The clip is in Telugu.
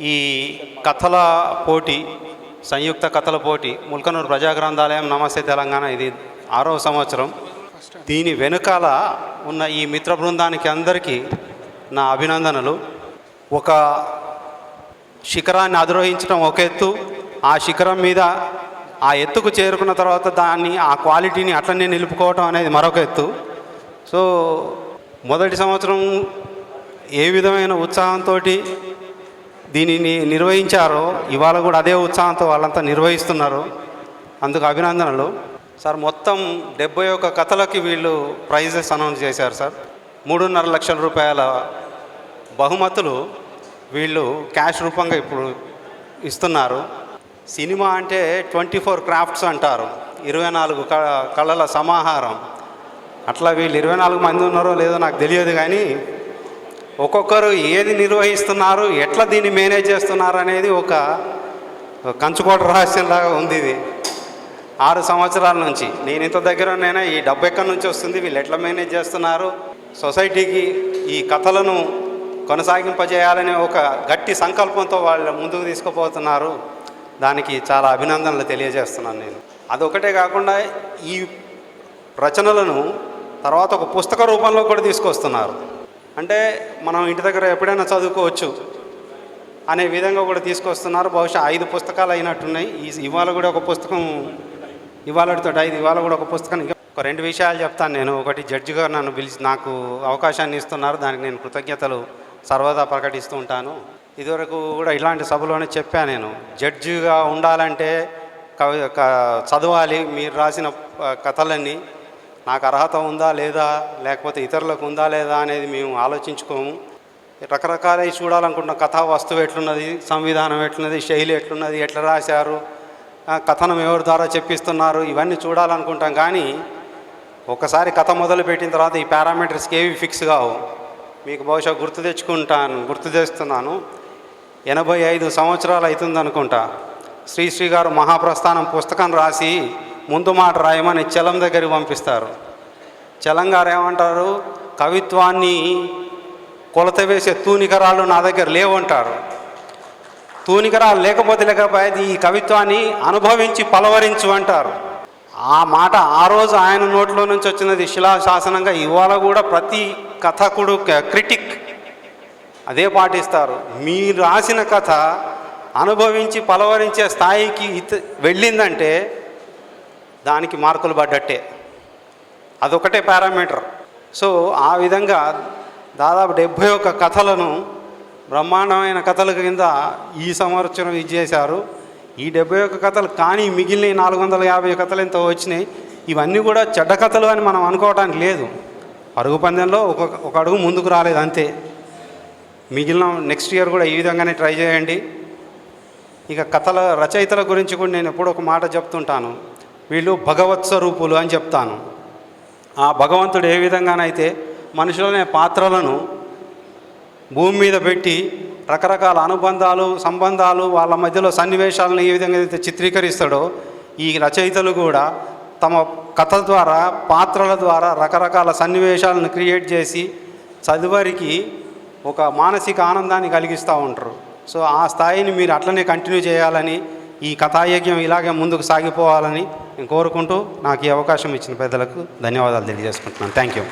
ఈ కథల పోటీ సంయుక్త కథల పోటీ ముల్కనూరు ప్రజా గ్రంథాలయం నమస్తే తెలంగాణ. ఇది ఆరవ సంవత్సరం. దీని వెనుకాల ఉన్న ఈ మిత్ర బృందానికి అందరికీ నా అభినందనలు. ఒక శిఖరాన్ని అధిరోహించడం ఒక ఎత్తు ఆ శిఖరం మీద ఆ ఎత్తుకు చేరుకున్న తర్వాత దాన్ని ఆ క్వాలిటీని అట్లనే నిలుపుకోవటం అనేది మరొక ఎత్తు. సో మొదటి సంవత్సరం ఏ విధమైన ఉత్సాహంతో దీనిని నిర్వహించారో ఇవాళ కూడా అదే ఉత్సాహంతో వాళ్ళంతా నిర్వహిస్తున్నారు. అందుకు అభినందనలు. సార్ మొత్తం డెబ్బై ఒక్క కథలకి వీళ్ళు ప్రైజెస్ అనౌన్స్ చేశారు సార్. మూడున్నర లక్షల రూపాయల బహుమతులు వీళ్ళు క్యాష్ రూపంగా ఇప్పుడు ఇస్తున్నారు. సినిమా అంటే ట్వంటీ ఫోర్ క్రాఫ్ట్స్ అంటారు. ఇరవై నాలుగు క కళల సమాహారం. అట్లా వీళ్ళు ఇరవై నాలుగు మంది ఉన్నారో లేదో నాకు తెలియదు కానీ ఒక్కొక్కరు ఏది నిర్వహిస్తున్నారు ఎట్లా దీన్ని మేనేజ్ చేస్తున్నారు అనేది ఒక కంచుకోట రహస్యంలాగా ఉంది ఇది. ఆరు సంవత్సరాల నుంచి. నేను ఇంత దగ్గర నేనే ఈ డబ్బు ఎక్కడి నుంచి వస్తుంది వీళ్ళు ఎట్లా మేనేజ్ చేస్తున్నారు? సొసైటీకి ఈ కథలను కొనసాగింపజేయాలనే ఒక గట్టి సంకల్పంతో వాళ్ళు ముందుకు తీసుకుపోతున్నారు. దానికి చాలా అభినందనలు తెలియజేస్తున్నాను నేను. అదొకటే కాకుండా ఈ రచనలను తర్వాత ఒక పుస్తక రూపంలో కూడా తీసుకొస్తున్నారు. అంటే మనం ఇంటి దగ్గర ఎప్పుడైనా చదువుకోవచ్చు అనే విధంగా కూడా తీసుకొస్తున్నారు. బహుశా ఐదు పుస్తకాలు అయినట్టున్నాయి. ఈ ఇవాళ కూడా ఒక పుస్తకం ఇవాళతో ఐదు ఇవాళ కూడా ఒక పుస్తకం. ఒక రెండు విషయాలు చెప్తాను నేను. ఒకటి జడ్జిగా నన్ను పిలిచి నాకు అవకాశాన్ని ఇస్తున్నారు. దానికి నేను కృతజ్ఞతలు సర్వదా ప్రకటిస్తూ ఉంటాను. ఇదివరకు కూడా ఇలాంటి సభలోనే చెప్పాను నేను. జడ్జిగా ఉండాలంటే కవి క- చదవాలి. మీరు రాసిన కథలన్నీ నాకు అర్హత ఉందా లేదా లేకపోతే ఇతరులకు ఉందా లేదా అనేది మేము ఆలోచించుకోము. రకరకాలవి చూడాలనుకుంటున్న కథా వస్తువు ఎట్లున్నది సంవిధానం ఎట్లున్నది శైలి ఎట్లున్నది ఎట్లా రాశారు కథనం ఎవరి ద్వారా చెప్పిస్తున్నారు ఇవన్నీ చూడాలనుకుంటాం. కానీ ఒకసారి కథ మొదలు పెట్టిన తర్వాత ఈ పారామీటర్స్కి ఏవి ఫిక్స్ కావు. మీకు బహుశా గుర్తు తెచ్చుకుంటాను గుర్తు తెస్తున్నాను. ఎనభై ఐదు సంవత్సరాలు అవుతుంది అనుకుంటా శ్రీశ్రీ గారు మహాప్రస్థానం పుస్తకం రాసి ముందు మాట రాయమని చలం దగ్గరికి పంపిస్తారు. చలం గారు ఏమంటారు? కవిత్వాన్ని కొలత వేసే తూనికరాలు నా దగ్గర లేవంటారు. తూనికరాలు లేకపోతే లేకపోతే ఈ కవిత్వాన్ని అనుభవించి పలవరించు అంటారు. ఆ మాట ఆ రోజు ఆయన నోట్లో నుంచి వచ్చినది శిలాశాసనంగా ఇవాళ కూడా ప్రతి కథకుడు క్రిటిక్ అదే పాటిస్తారు. మీరు రాసిన కథ అనుభవించి పలవరించే స్థాయికి ఇత వెళ్ళిందంటే దానికి మార్కులు పడ్డట్టే. అదొకటే పారామీటర్. సో ఆ విధంగా దాదాపు డెబ్భై ఒక్క కథలను బ్రహ్మాండమైన కథల కింద ఈ సంవత్సరం ఇది చేశారు ఈ డెబ్బై ఒక్క కథలు కానీ మిగిలిన నాలుగు వందల యాభై కథలు ఎంతో వచ్చినాయి. ఇవన్నీ కూడా చెడ్డ కథలు అని మనం అనుకోవడానికి లేదు. పరుగు పందెంలో ఒక ఒక అడుగు ముందుకు రాలేదు అంతే. మిగిలిన నెక్స్ట్ ఇయర్ కూడా ఈ విధంగానే ట్రై చేయండి. ఇక కథల రచయితల గురించి కూడా నేను ఎప్పుడూ ఒక మాట చెప్తుంటాను. వీళ్ళు భగవత్ స్వరూపులు అని చెప్తాను. ఆ భగవంతుడు ఏ విధంగానైతే మనుషులనే పాత్రలను భూమి మీద పెట్టి రకరకాల అనుబంధాలు సంబంధాలు వాళ్ళ మధ్యలో సన్నివేశాలను ఏ విధంగా అయితే చిత్రీకరిస్తాడో ఈ రచయితలు కూడా తమ కథ ద్వారా పాత్రల ద్వారా రకరకాల సన్నివేశాలను క్రియేట్ చేసి చదువరికి ఒక మానసిక ఆనందాన్ని కలిగిస్తూ ఉంటారు. సో ఆ స్థాయిని మీరు అట్లనే కంటిన్యూ చేయాలని ఈ కథాయజ్ఞం ఇలాగే ముందుకు సాగిపోవాలని నేను కోరుకుంటూ నాకు ఈ అవకాశం ఇచ్చిన పెద్దలకు ధన్యవాదాలు తెలియజేసుకుంటున్నాను. Thank you